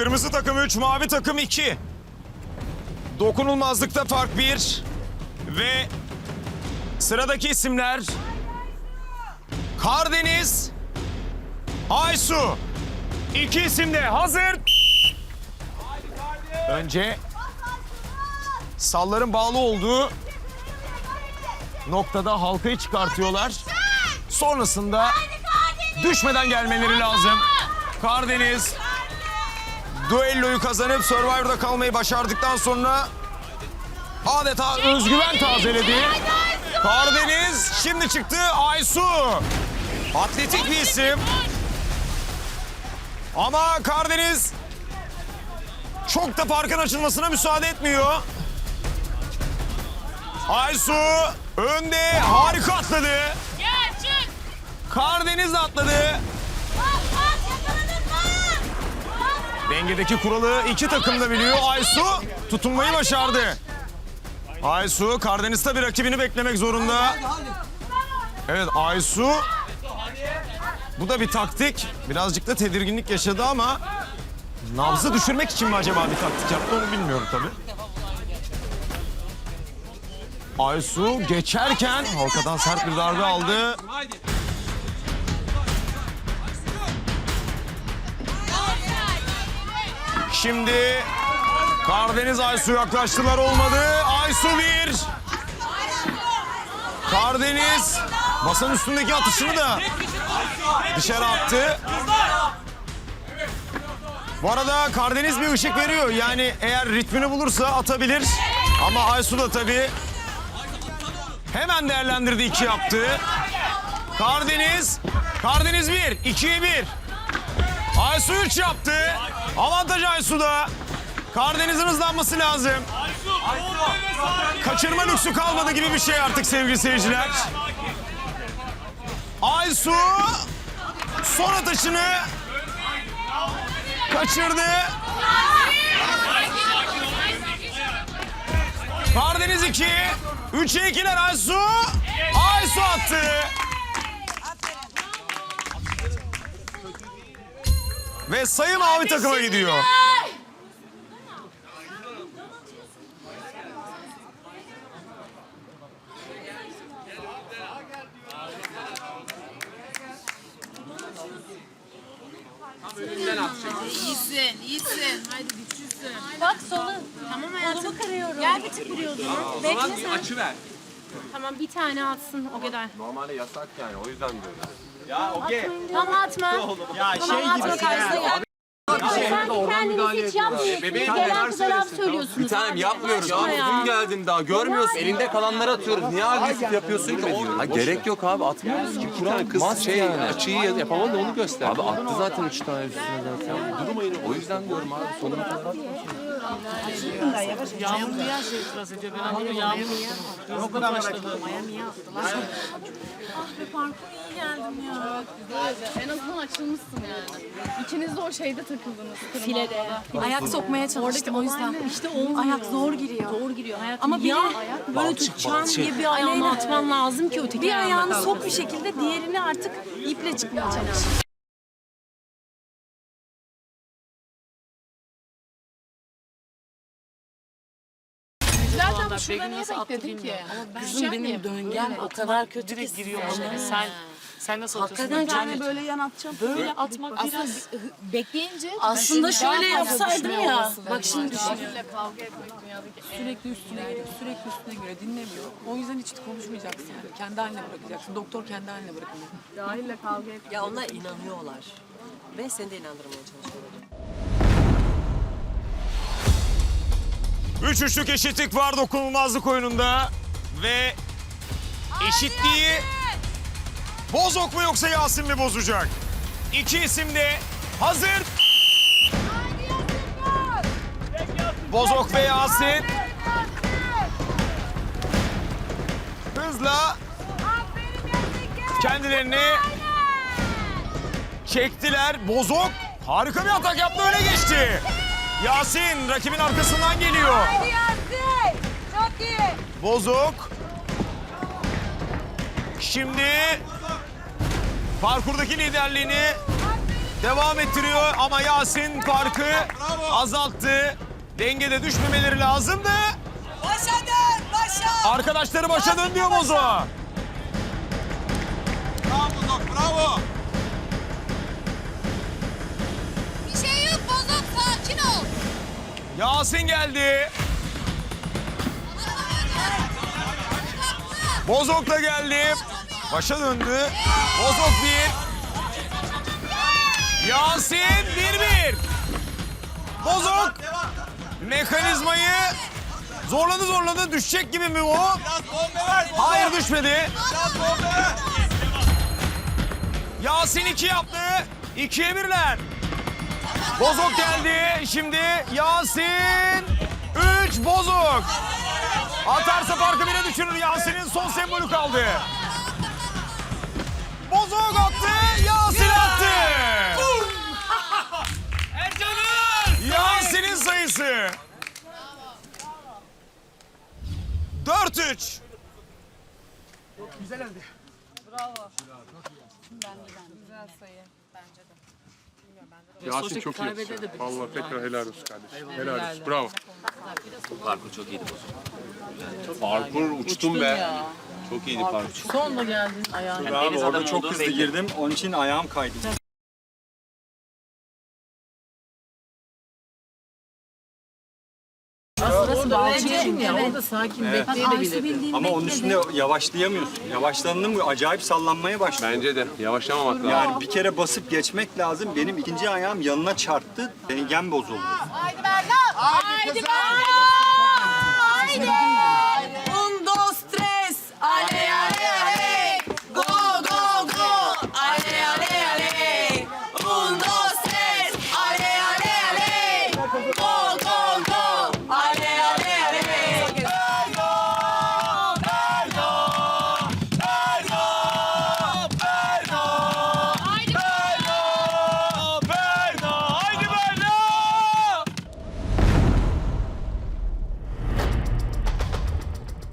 Kırmızı takım 3, mavi takım 2. Dokunulmazlıkta fark 1. Ve sıradaki isimler Kardeniz, Aysu. İki isim de hazır. Önce salların bağlı olduğu noktada halkayı çıkartıyorlar. Sonrasında düşmeden gelmeleri lazım. Kardeniz duelloyu kazanıp Survivor'da kalmayı başardıktan sonra adeta özgüven tazeledi. Kardeniz şimdi çıktı Aysu. Atletik bir isim. Ama Kardeniz çok da farkın açılmasına müsaade etmiyor. Aysu önde harika atladı. De atladı. Dengedeki kuralı iki takım da biliyor. Aysu tutunmayı başardı. Aysu Karadeniz tabii rakibini beklemek zorunda. Evet Aysu bu da bir taktik. Birazcık da tedirginlik yaşadı ama nabzı düşürmek için mi acaba bir taktik yaptı onu bilmiyorum tabii. Aysu geçerken halkadan sert bir darbe aldı. Şimdi Karadeniz Aysu yaklaştılar olmadı. Aysu bir. Karadeniz masanın üstündeki atışını da dışarı attı. Bu arada Karadeniz bir ışık veriyor. Yani eğer ritmini bulursa atabilir. Ama Aysu da tabii hemen değerlendirdi iki yaptı. Karadeniz, Karadeniz bir, ikiye bir. Aysu 3 yaptı. Avantaj Aysu'da. Karadeniz'in hızlanması lazım. Kaçırma lüksü kalmadı gibi bir şey artık sevgili seyirciler. Aysu son atışını kaçırdı. Karadeniz 2. 3'e 2'ler Aysu. Aysu attı. Ve sayı mavi takıma gidiyor. İyisin, iyisin. Haydi güçlüsün. Bak solu. Tamam hayatım. Kolumu kırıyorum. Gel bir zaman. Bekle sen. Açı ver. Tamam bir tane atsın o kadar. Normalde yasak yani o yüzden diyorum. Tamam atma. Ya Tamam şey atma gibi karşısına gel. Sanki kendiniz hiç yapmıyorsunuz. Bebeğim Gelen kıza laf söylüyorsunuz. Bir tanem abi. yapmıyoruz. Ya, dün geldin daha görmüyorsun. Elinde kalanları atıyoruz. Niye agresif yapıyorsun ki? Ha, gerek yok abi atmıyoruz ki. Kural kız şey yani. açıyı yapamadı onu göster. Abi attı zaten üç tane üstüne zaten. Durmayın. O yüzden diyorum abi sonuna kadar yağmur yağ şey itiraz ediyor. Ben anladım yağmur. O kadar başladı. En azından açılmışsın yani. İkiniz de o şeyde takıldınız. Filede. Ayak sokmaya çalıştım o yüzden. İşte olmuyor. Ayak zor giriyor. Zor giriyor hayatım. Ama Ya biri böyle tutacağın diye bir ayağını atman lazım ki öteki bir ayağını sok bir şekilde diğerini artık iple çıkmaya çalış. Zaten şurada niye bekledin ki? Kızım benim döngem o kadar kötü ki Giriyor başına. Sen sen nasıl atıyorsun? Hakikaten Yani böyle yan atacağım. böyle atmak biraz Bekleyince Aslında şöyle yapsaydım ya. Bak şimdi düşün. Kavga etmek dünyadaki Sürekli üstüne geliyor, sürekli üstüne geliyor, dinlemiyor. O yüzden hiç konuşmayacaksın. Kendi haline bırakacaksın. Doktor kendi haline bırakıyor. cahille kavga etmek. Ya onlar inanıyorlar. Ve seni de inandırmaya çalışıyorlar. Üç üçlük eşitlik var dokunulmazlık oyununda. Ve eşitliği Bozok mu yoksa Yasin mi bozacak? İki isim de hazır. Bozok ve Yasin. Hızla kendilerini çektiler. Bozok harika bir atak yaptı öne geçti. Yasin rakibin arkasından geliyor. Çok iyi. Bozuk. Şimdi parkurdaki liderliğini devam ettiriyor ama Yasin farkı azalttı. Dengede düşmemeleri lazımdı. Başa dön, başa. Arkadaşları başa dön diyor Bozo. Bir şey yok bozuk sakin ol. Yasin geldi. Bozok da geldi. Başa döndü. Bozok bir. Yasin bir bir. Bozok mekanizmayı zorladı zorladı. Düşecek gibi mi o? Hayır düşmedi. Yasin iki yaptı. İkiye birler. Bozok geldi. Şimdi Yasin. Üç Bozok. Atarsa farkı bire düşürür. Yasin'in son sembolü kaldı. Bozok attı. Yasin attı. Yasin'in sayısı. 4-3. Yasin çok iyi. Vallahi tekrar helal olsun kardeşim. Helal olsun. Bravo. Parkur çok iyiydi bozuk. Parkur uçtum be. Çok iyiydi parkur. Son da geldin ayağın. Abi orada çok hızlı girdim. Onun için ayağım kaydı. Alçıksın ya. Orada sakin bekleyebilir. Ama onun üstünde yavaşlayamıyorsun. Yavaşlandın mı acayip sallanmaya başlıyor. Bence de yavaşlamamak lazım. Yani bir kere basıp geçmek lazım. Benim ikinci ayağım yanına çarptı. Dengem bozuldu. Haydi Berna. Haydi Berna. Haydi.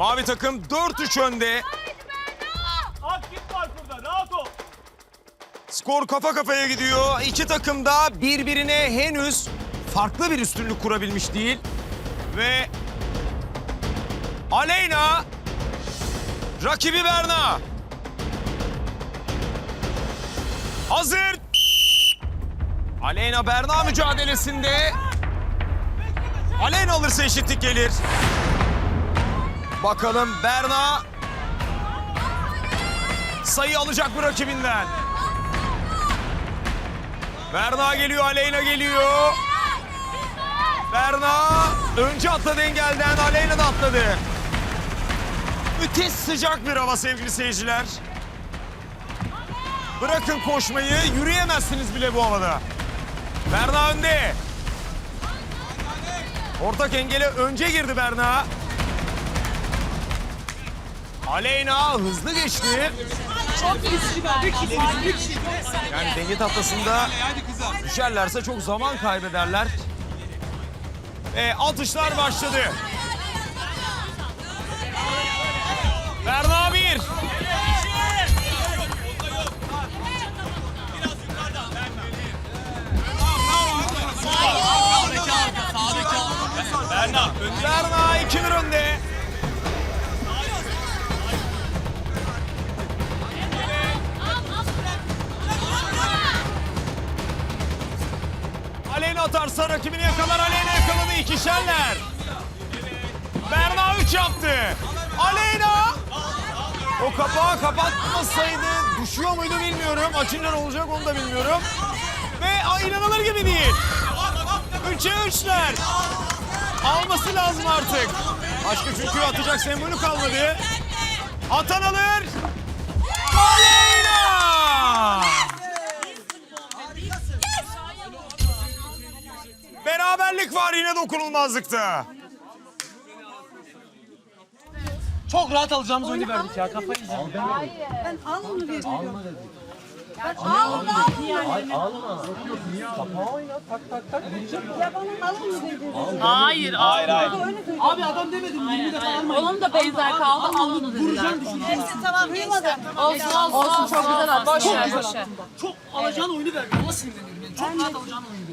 Mavi takım 4-3 önde. Aktif var burada. Rahat ol. Skor kafa kafaya gidiyor. İki takım da birbirine henüz farklı bir üstünlük kurabilmiş değil. Ve Aleyna rakibi Berna. Hazır. Aleyna Berna mücadelesinde Aleyna alırsa eşitlik gelir. Bakalım Berna sayı alacak mı rakibinden? Berna geliyor, Aleyna geliyor. Berna önce atladı engelden, Aleyna da atladı. Müthiş sıcak bir hava sevgili seyirciler. Bırakın koşmayı, yürüyemezsiniz bile bu havada. Berna önde. Ortak engele önce girdi Berna. Aleyna hızlı geçti. Yani denge tahtasında düşerlerse çok zaman kaybederler. E, atışlar başladı. Aleyna atarsa rakibini yakalar. Aleyna yakaladı. ikişerler. Berna 3 yaptı. Aleyna o kapağı kapatmasaydı düşüyor muydu bilmiyorum. Açınca ne olacak onu da bilmiyorum. Ve inanılır gibi değil. 3'e 3'ler. Alması lazım artık. Başka çünkü atacak sembolü kalmadı. Atan alır. Aleyna! Beraberlik var yine dokunulmazlıkta. Çok rahat alacağımız oyunu verdik ya. Kafayı yiyeceğim. Hayır. Hayır hayır. Abi adam demedim. 20 defa alma. Onun da benzer kaldı. Al onu dediler. Tamam gençler. Olsun olsun. Olsun çok güzel attı. Boş ver boş ver. Çok alacağın oyunu verdi. Ona sinirleniyorum. Çok rahat alacağın oyunu.